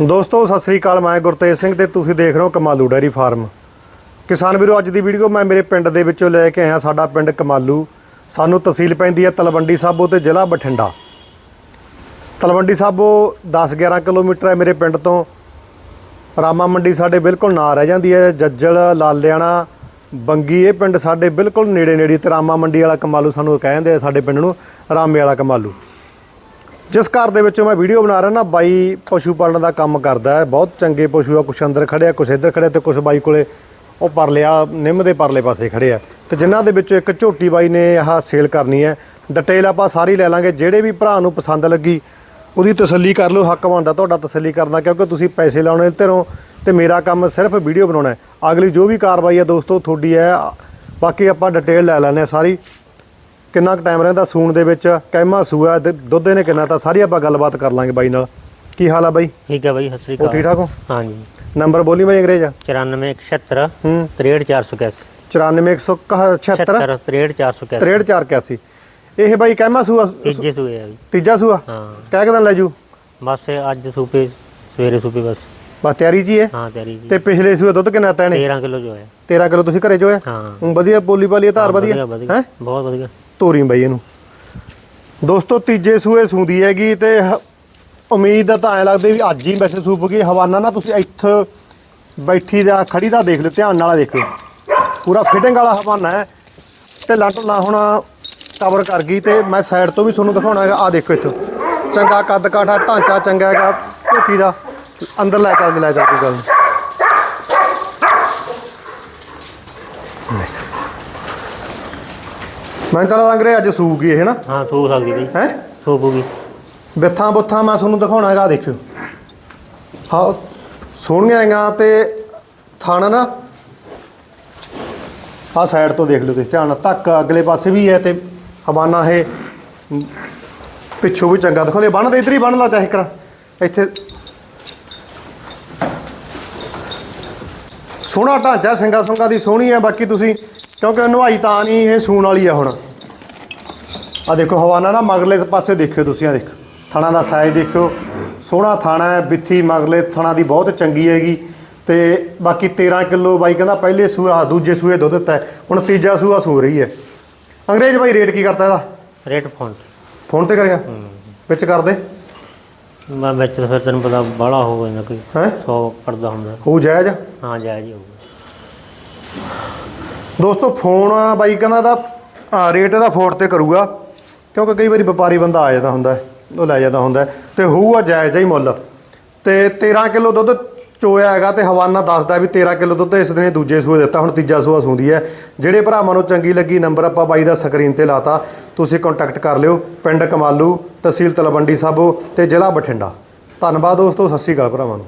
ਦੋਸਤੋ, ਸਤਿ ਸ੍ਰੀ ਅਕਾਲ। ਮੈਂ ਗੁਰਤੇਜ ਸਿੰਘ ਤੇ ਤੁਸੀਂ ਦੇਖ ਰਹੇ ਹੋ ਕਮਾਲੂ ਡੈਰੀ ਫਾਰਮ। ਕਿਸਾਨ ਵੀਰੋ, ਅੱਜ ਦੀ ਵੀਡੀਓ ਮੈਂ ਮੇਰੇ ਪਿੰਡ ਦੇ ਵਿੱਚੋਂ ਲੈ ਕੇ ਆਇਆ। ਸਾਡਾ ਪਿੰਡ ਕਮਾਲੂ। ਸਾਨੂੰ ਤਹਿਸੀਲ ਪੈਂਦੀ ਹੈ ਤਲਵੰਡੀ ਸਾਬੋ ਤੇ ਜ਼ਿਲ੍ਹਾ ਬਠਿੰਡਾ। ਤਲਵੰਡੀ ਸਾਬੋ 10-11 ਕਿਲੋਮੀਟਰ ਹੈ ਮੇਰੇ ਪਿੰਡ ਤੋਂ। ਰਾਮਾ ਮੰਡੀ ਸਾਡੇ ਬਿਲਕੁਲ ਨਾਲ ਰਹਿ ਜਾਂਦੀ ਹੈ। ਜੱਜਲ ਲਾਲਿਆਣਾ ਬੰਗੀ, ਇਹ ਪਿੰਡ ਸਾਡੇ ਬਿਲਕੁਲ ਨੇੜੇ ਨੇੜੇ ਤੇ ਰਾਮਾ ਮੰਡੀ ਵਾਲਾ ਕਮਾਲੂ ਸਾਨੂੰ ਕਹਿੰਦੇ ਆ ਸਾਡੇ ਪਿੰਡ ਨੂੰ, ਰਾਮੇ ਵਾਲਾ ਕਮਾਲੂ। ਜਿਸ ਘਰ ਦੇ ਵਿੱਚੋਂ ਮੈਂ ਵੀਡੀਓ ਬਣਾ ਰਿਹਾ ਨਾ, ਬਾਈ ਪਸ਼ੂ ਪਾਲਣ ਦਾ ਕੰਮ ਕਰਦਾ ਹੈ। ਬਹੁਤ ਚੰਗੇ ਪਸ਼ੂ ਆ, ਕੁਛ ਅੰਦਰ ਖੜਿਆ ਕੁਛ ਇੱਧਰ ਖੜਿਆ ਤੇ ਕੁਛ ਬਾਈ ਕੋਲੇ ਉਹ ਪਰਲੇ ਆ, ਨਿੰਮ ਦੇ ਪਰਲੇ ਪਾਸੇ ਖੜੇ ਆ। ਤੇ ਜਿਨ੍ਹਾਂ ਦੇ ਵਿੱਚੋਂ ਇੱਕ ਝੋਟੀ ਬਾਈ ਨੇ ਆਹ ਸੇਲ ਕਰਨੀ ਹੈ। ਡਿਟੇਲ ਆਪਾਂ ਸਾਰੀ ਲੈ ਲਾਂਗੇ। ਜਿਹੜੇ ਵੀ ਭਰਾ ਨੂੰ ਪਸੰਦ ਲੱਗੀ, ਉਹਦੀ ਤਸੱਲੀ ਕਰ ਲਓ। ਹੱਕ ਬਣਦਾ ਤੁਹਾਡਾ ਤਸੱਲੀ ਕਰਨਾ ਕਿਉਂਕਿ ਤੁਸੀਂ ਪੈਸੇ ਲਾਉਣੇ ਧਿਰੋਂ ਤੇ ਮੇਰਾ ਕੰਮ ਸਿਰਫ ਵੀਡੀਓ ਬਣਾਉਣਾ ਹੈ। ਅਗਲੀ ਜੋ ਵੀ ਕਾਰਵਾਈ ਹੈ ਦੋਸਤੋ, ਤੁਹਾਡੀ ਹੈ। ਬਾਕੀ ਆਪਾਂ ਡਿਟੇਲ ਲੈ ਲੈਂਦੇ ਹਾਂ ਸਾਰੀ। ਕਿੰਨਾ ਕੁ ਟਾਈਮ ਰਹਿੰਦਾ ਸੂਣ ਦੇ ਵਿੱਚ ਕਹਿਮਾ ਸੂਆ ਤੇ ਦੁੱਧ ਨੇ ਕਿੰਨਾ ਤਾਂ ਸਾਰੀ ਆਪਾਂ ਗੱਲਬਾਤ ਕਰ ਲਾਂਗੇ ਬਾਈ ਨਾਲ। ਕੀ ਹਾਲ ਆ ਬਾਈ? ਠੀਕ ਹੈ ਬਾਈ ਸਤਿ ਸ੍ਰੀ ਉਹ ਠੀਕ ਅਕਾਲ। ਠਾਕ ਹੋ? ਹਾਂਜੀ। ਨੰਬਰ ਬੋਲੀ ਬਾਈ ਅੰਗਰੇਜ਼ 9476 ਹੂੰ। 63481 94176 63481 63481 ਇਹ ਬਾਈ ਕਹਿਮਾ ਸੂਆ? ਤੀਜੇ ਸੂਏ ਆ ਵੀ ਤੀਜਾ ਸੂਆ? ਹਾਂ। ਕਹਿ ਕੇ ਦਿਨ ਲੈ ਜੂ। ਬਸ ਇਹ ਅੱਜ ਸੂਪੇ ਸਵੇਰੇ ਸੂਪੇ ਬਸ। ਬਸ ਤਿਆਰੀ ਜੀ ਹੈ ਹਾਂ ਤਿਆਰੀ ਜੀ ਤੇ ਪਿਛਲੇ ਸੂਏ ਦੁੱਧ ਕਿੰਨਾ ਤਾ ਇਹਨੇ? 13 ਕਿਲੋ ਜੋ ਹੈ 13 ਕਿਲੋ ਤੁਸੀਂ ਘਰੇ ਚੋਇਆ ਹਾਂ। ਵਧੀਆ ਬੋਲੀ ਬਾਲੀ ਆ, ਧਾਰ ਵਧੀਆ ਵਧੀਆ। ਹੈ? ਬਹੁਤ ਵਧੀਆ। ਤੋਰੀ ਬਾਈ ਇਹਨੂੰ। ਦੋਸਤੋ, ਤੀਜੇ ਸੂਏ ਸੂੰਦੀ ਹੈਗੀ ਤੇ ਉਮੀਦ ਤਾਂ ਐ ਲੱਗਦੀ ਵੀ ਅੱਜ ਹੀ ਵੈਸੇ ਸੂਪ ਗਈ। ਹਵਾਨਾ ਨਾ ਤੁਸੀਂ ਇੱਥੇ ਬੈਠੀ ਦਾ, ਖੜੀ ਦਾ ਦੇਖ ਲਿਓ, ਧਿਆਨ ਨਾਲ ਦੇਖੋ ਪੂਰਾ ਫਿਟਿੰਗ ਵਾਲਾ ਹਵਾਨਾ ਹੈ ਤੇ ਲੱਟ ਨਾ ਹੁਣ ਕਵਰ ਕਰ ਗਈ ਤੇ ਮੈਂ ਸਾਈਡ ਤੋਂ ਵੀ ਤੁਹਾਨੂੰ ਦਿਖਾਉਣਾ ਹੈਗਾ। ਆ ਦੇਖੋ ਇੱਥੋਂ। ਚੰਗਾ ਕੱਦ ਕਾਠਾ, ਢਾਂਚਾ ਚੰਗਾ ਹੈਗਾ। ਝੋਟੀ ਦਾ। ਅੰਦਰ ਲੈ ਚੱਲ ਲੈ ਚੱਲ ਗੱਲ। ਮੈਂ ਤਾਂ ਲੱਗਦਾ ਅੰਗਰੇ ਅੱਜ ਸੂਗੀ ਇਹ ਨਾ ਹਾਂ ਸੂ ਸਕਦੀ ਬਈ। ਹੈ? ਸੂਪੂਗੀ ਬਿੱਥਾਂ ਬੁੱਥਾਂ ਮੈਂ ਤੁਹਾਨੂੰ ਦਿਖਾਉਣਾ ਹੈਗਾ ਦੇਖਿਓ। ਹਾਂ ਸੋਹਣੀਆਂ ਹੈਗੀਆਂ ਤੇ ਥਣ ਨਾ ਆਹ ਸਾਈਡ ਤੋਂ ਦੇਖ ਲਓ ਤੁਸੀਂ ਧਿਆਨ ਨਾਲ। ਧੱਕ ਅਗਲੇ ਪਾਸੇ ਵੀ ਹੈ ਤੇ ਹਵਾਨਾ ਇਹ ਪਿੱਛੋਂ ਵੀ ਚੰਗਾ ਦਿਖਾਉਂਦੇ ਬੰਨ ਦੇ ਇਧਰ ਹੀ ਬੰਨ ਲਾ ਚਾਹੇ ਕਰ ਇੱਥੇ ਸੋਹਣਾ ਢਾਂਚਾ ਸਿੰਗਾ ਸੁੰਗਾ ਦੀ ਸੋਹਣੀ ਹੈ ਬਾਕੀ ਤੁਸੀਂ ਕਿਉਂਕਿ ਨਵਾਈ ਤਾਂ ਨਹੀਂ ਇਹ ਸੂਣ ਵਾਲੀ ਆ ਹੁਣ। ਆ ਦੇਖੋ ਹਵਾਨਾ ਨਾ ਮਗਰਲੇ ਪਾਸੇ ਦੇਖਿਓ ਤੁਸੀਂ ਆ ਦੇਖੋ। ਥਣਾ ਦਾ ਸਾਈਜ਼ ਦੇਖਿਓ। ਸੋਹਣਾ ਥਾਣਾ ਹੈ ਬਿੱਥੀ ਮਗਰਲੇ ਥਣਾ ਦੀ ਬਹੁਤ ਚੰਗੀ ਹੈਗੀ। ਤੇ ਬਾਕੀ 13 ਕਿਲੋ ਬਾਈ ਕਹਿੰਦਾ ਪਹਿਲੇ ਸੂਆ ਆਹ ਦੂਜੇ ਸੂਏ ਦੁੱਧ ਦਿੱਤਾ ਹੈ। ਹੁਣ ਤੀਜਾ ਸੂਆ ਸੂ ਰਹੀ ਹੈ। ਅੰਗਰੇਜ਼ ਬਾਈ ਰੇਟ ਕੀ ਕਰਤਾ ਇਹਦਾ? ਰੇਟ ਫੋਨ ਫੋਨ ਤੇ ਕਰੇਗਾ ਵਿੱਚ ਕਰ ਦੇ। ਮੈਂ ਵਿੱਚ ਤਾਂ ਫਿਰ ਤੈਨੂੰ ਪਤਾ ਬਾਹਲਾ ਹੋ ਜਾਂਦਾ ਕੋਈ। ਹੈ? 100 ਕਰਦਾ ਹੁੰਦਾ। ਹੋ ਜਾਇਜ਼? ਹਾਂ ਜਾਇਜ਼ ਹੀ ਹੋਊਗਾ। ਦੋਸਤੋ ਫੋਨ ਬਾਈ ਕਹਿੰਦਾ ਦਾ ਰੇਟ ਇਹਦਾ ਫੋਰ ਤੇ ਕਰੂਗਾ। ਕਿਉਂਕਿ ਕਈ ਵਾਰੀ ਵਪਾਰੀ ਬੰਦਾ ਆ ਜਾਂਦਾ ਹੁੰਦਾ ਉਹ ਲੈ ਜਾਂਦਾ ਹੁੰਦਾ ਹੈ, ਤੇ ਹੋਊਗਾ ਜਾਇਜ਼ ਹੀ ਮੁੱਲ। ਤੇ 13 ਕਿਲੋ ਦੁੱਧ ਚੋਇਆ ਹੈਗਾ ਤੇ ਹਵਾਨਾ ਦੱਸਦਾ ਵੀ 13 ਕਿਲੋ ਦੁੱਧ ਇਸ ਦਿਨ ਦੂਜੇ ਸੂਏ ਦਿੱਤਾ ਹੁਣ ਤੀਜਾ ਸੂਆ ਸੂੰਦੀ ਹੈ। ਜਿਹੜੇ ਭਰਾਵਾਂ ਨੂੰ ਚੰਗੀ ਲੱਗੀ ਨੰਬਰ ਆਪਾਂ ਬਾਈ ਦਾ ਸਕਰੀਨ ਤੇ ਲਾਤਾ ਤੁਸੀਂ ਕੰਟੈਕਟ ਕਰ ਲਿਓ। ਪਿੰਡ ਕਮਾਲੂ ਤਹਿਸੀਲ ਤਲਵੰਡੀ ਸਾਬੋ ਤੇ ਜ਼ਿਲ੍ਹਾ ਬਠਿੰਡਾ। ਧੰਨਵਾਦ ਦੋਸਤੋ ਸਤਿ ਸ਼੍ਰੀ ਅਕਾਲ ਭਰਾਵਾਂ ਨੂੰ।